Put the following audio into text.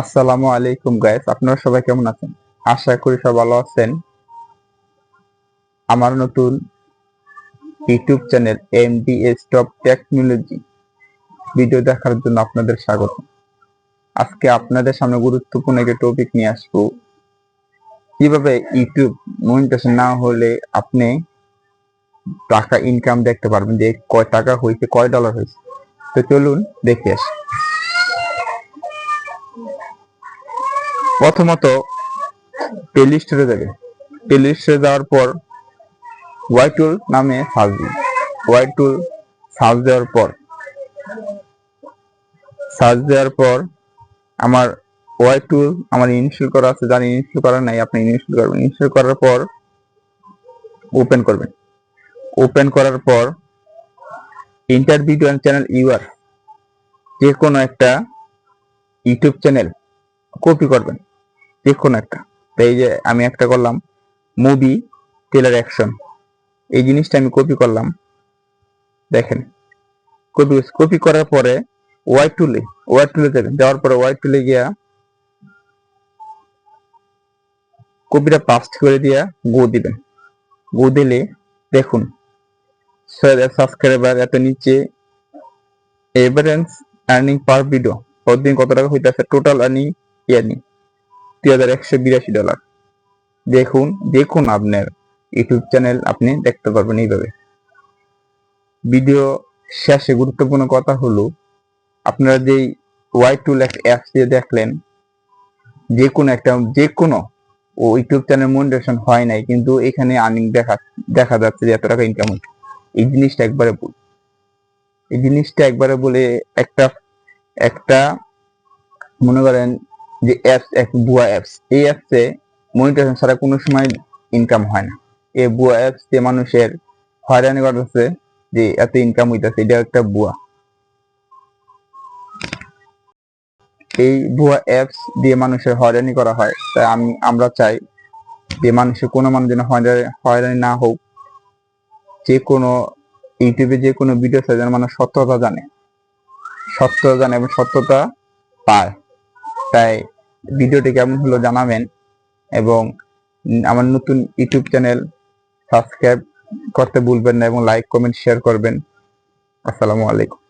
আসসালামু আলাইকুম গাইস আপনারা সবাই কেমন আছেন? আশা করি সব ভালো আছেন। আমার নতুন YouTube channel MDS top technology video দেখার জন্য আপনাদের স্বাগত। আজকে আপনাদের সামনে গুরুত্বপূর্ণ একটা টপিক নিয়ে আসব। কীভাবে ইউটিউব মনিটেশন না হলে আপনি টাকা ইনকাম দেখতে পারবেন যে কয় টাকা হয়েছে, কয় ডলার হয়েছে। তো চলুন দেখে আসি। প্রথমত প্লে স্টোরে যাবে। প্লে স্টোরে যাওয়ার পর ওয়াই টুল নামে সার্চ দিন। ওয়াই টুল সার্চ দেওয়ার পর সার্চ দেওয়ার পর আমার ওয়াই টুল আমার ইনস্টল করা আছে। জানি ইনস্টল করা নাই, আপনি ইনস্টল করবেন। ইনস্টল করার পর ওপেন করবেন। ওপেন করার পর ইন্টার ভিডিও চ্যানেল ইউআর যে কোনো একটা ইউটিউব চ্যানেল কপি করবেন। কোনো একটা। এই যে আমি একটা করলাম মুভি টেলার অ্যাকশন এই জিনিসটা আমি কপি করলাম। দেখেন কপি কপি করার পরে ওয়াই টুলে ওয়াই টুলে যাবেন যাওয়ার পরে ওয়াই টুলে গিয়া কপিটা পাস্ট করে দিয়া গো দিবেন। গো দিলে দেখুন সাবস্ক্রাইবার এত নিচে এভারেন্স আর্নিং পার ভিডিও প্রতিদিন কত টাকা হইতেছে? টোটাল আর্নিং ইয়ার্নিং দুই হাজার একশো বিরাশি ডলার। দেখুন দেখুন আপনার ইউটিউব চ্যানেল, আপনি দেখতে পারবেন এইভাবে। ভিডিও শেষে গুরুত্বপূর্ণ কথা হলো, আপনারা যেই ওয়াই টুল একটা অ্যাপস দিয়ে দেখলেন, যে কোনো একটা, যে কোনো, ও ইউটিউব চ্যানেল মনিটেশন হয় নাই, কিন্তু এখানে আর্নিং দেখা দেখা যাচ্ছে যে এত টাকা ইনকাম হচ্ছে। এই জিনিসটা একবারে ভুল। এই জিনিসটা একবারে বলে একটা একটা, মনে করেন যে অ্যাপস এক বুয়া অ্যাপস এই অ্যাপসে মনিটাইজেশন ছাড়া কোনো সময় ইনকাম হয় না। এই বুয়া অ্যাপস দিয়ে মানুষের হয়রানি করতেছে যে এত ইনকাম হইতেছে এটা একটা বুয়া এই ভুয়া অ্যাপস দিয়ে মানুষের হয়রানি করা হয়, তাই আমি, আমরা চাই যে মানুষের কোনো মানুষ যেন হয়রানি না হোক। যে কোনো ইউটিউবে যে কোনো ভিডিও যেন মানুষ সত্যতা জানে। সত্যতা জানে এবং সত্যতা পায়। তাই ভিডিওটি কেমন হলো জানাবেন এবং আমার নতুন ইউটিউব চ্যানেল সাবস্ক্রাইব করতে ভুলবেন না এবং লাইক, কমেন্ট শেয়ার করবেন। আসসালামু আলাইকুম।